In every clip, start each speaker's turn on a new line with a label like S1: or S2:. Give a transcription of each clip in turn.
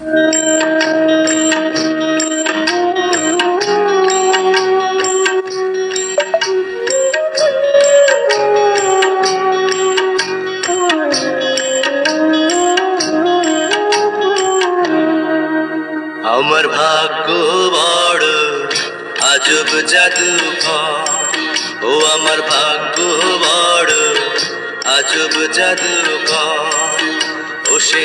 S1: আমার ভাগ্য বড় আজব জাদু ও আমার ভাগ্য বড় আজব জাদু ও সে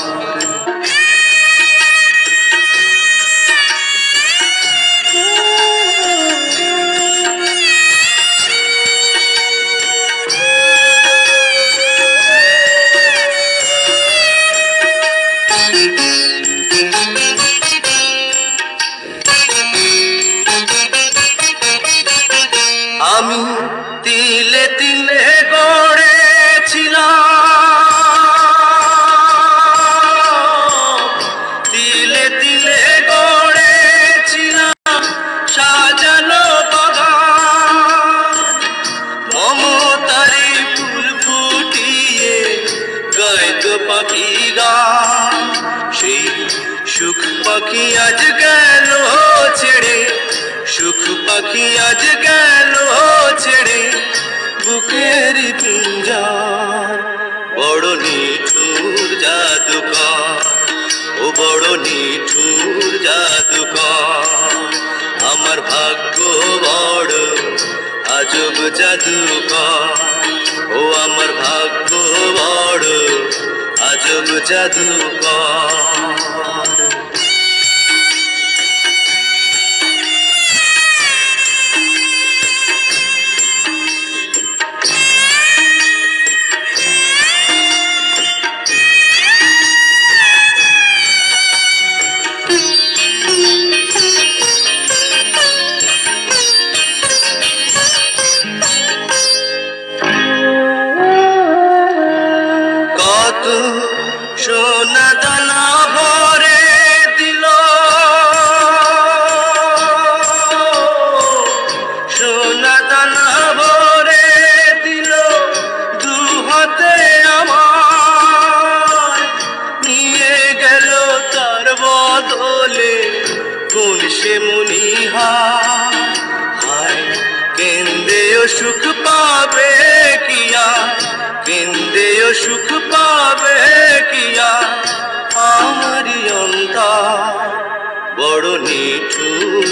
S1: পাখি আজ গেল ছেড়ে, সুখ পাখি আজ গেল ছেড়ে, বুকের পিঞ্জার। বড় নিঠুর জাদুকর, ও বড় নিঠুর জাদুকর। আমার ভাগ্য বড়, আজব জাদুকর। ও আমার ভাগ্য বড়, আজব জাদুকর। কত সোনা দানা ভরে দিল। সোনা দানা ভরে দিল দু হাতে আমার। নিয়ে গেল তার বদলে কোন সে মনিহা হায় কেন্দ্রেও সুখ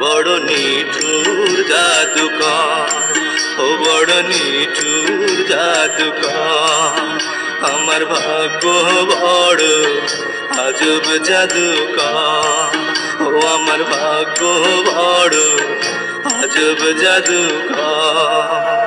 S1: বড় নিঠুর জাদুকর, ও বড় নিঠুর জাদুকর। আমার ভাগ্য বড়, আজব জাদুকর। ও আমার ভাগ্য বড়, আজব জাদুকর।